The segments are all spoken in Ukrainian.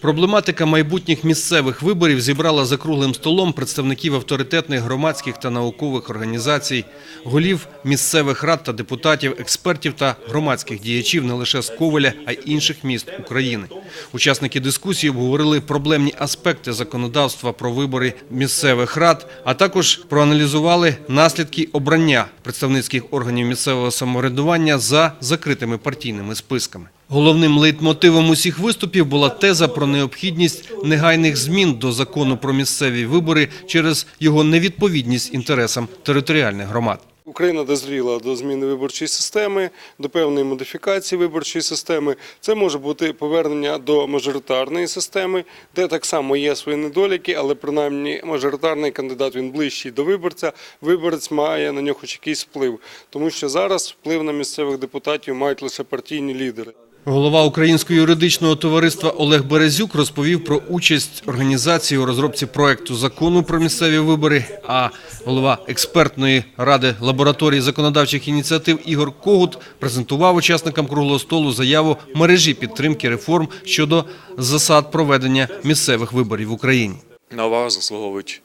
Проблематика майбутніх місцевих виборів зібрала за круглим столом представників авторитетних громадських та наукових організацій, голів місцевих рад та депутатів, експертів та громадських діячів не лише з Ковеля, а й інших міст України. Учасники дискусії обговорили проблемні аспекти законодавства про вибори місцевих рад, а також проаналізували наслідки обрання представницьких органів місцевого самоврядування за закритими партійними списками. Головним лейтмотивом усіх виступів була теза про необхідність негайних змін до закону про місцеві вибори через його невідповідність інтересам територіальних громад. Україна дозріла до зміни виборчої системи, до певної модифікації виборчої системи. Це може бути повернення до мажоритарної системи, де так само є свої недоліки, але принаймні мажоритарний кандидат він ближчий до виборця. Виборець має на нього хоч якийсь вплив, тому що зараз вплив на місцевих депутатів мають лише партійні лідери. Голова Українського юридичного товариства Олег Березюк розповів про участь організації у розробці проекту закону про місцеві вибори. А голова експертної ради лабораторії законодавчих ініціатив Ігор Когут презентував учасникам круглого столу заяву мережі підтримки реформ щодо засад проведення місцевих виборів в Україні. На увагу заслуговують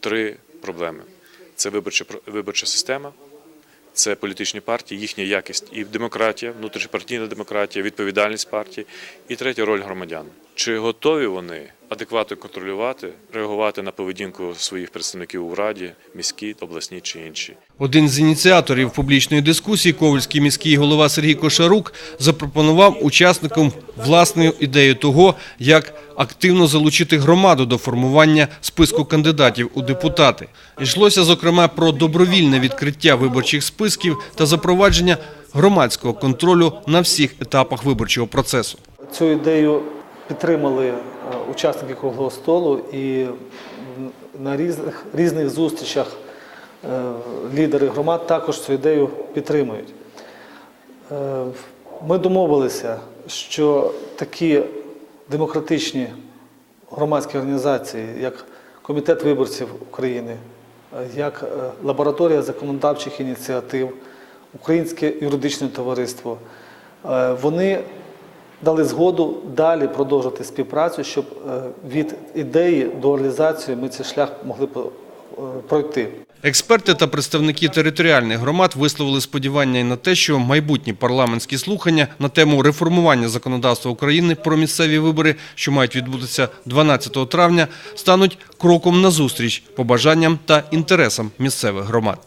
три проблеми: це виборча виборча система, це політичні партії, їхня якість і демократія, внутрішньопартійна демократія, відповідальність партії, і третя роль громадян. Чи готові вони адекватно контролювати, реагувати на поведінку своїх представників у раді, міській, обласній чи інші? Один з ініціаторів публічної дискусії, ковальський міський голова Сергій Кошарук, запропонував учасникам власну ідею того, як активно залучити громаду до формування списку кандидатів у депутати. Йшлося, зокрема, про добровільне відкриття виборчих списків та запровадження громадського контролю на всіх етапах виборчого процесу. Цю ідею підтримали е, учасники круглого столу і на різних, різних зустрічах е, лідери громад також цю ідею підтримують. Е, Ми домовилися, що такі демократичні громадські організації, як Комітет виборців України, як лабораторія законодавчих ініціатив, Українське юридичне товариство, вони дали згоду далі продовжити співпрацю, щоб е, від ідеї до реалізації ми цей шлях могли е, пройти. Експерти та представники територіальних громад висловили сподівання й на те, що майбутні парламентські слухання на тему реформування законодавства України про місцеві вибори, що мають відбутися 12 травня, стануть кроком назустріч побажанням та інтересам місцевих громад.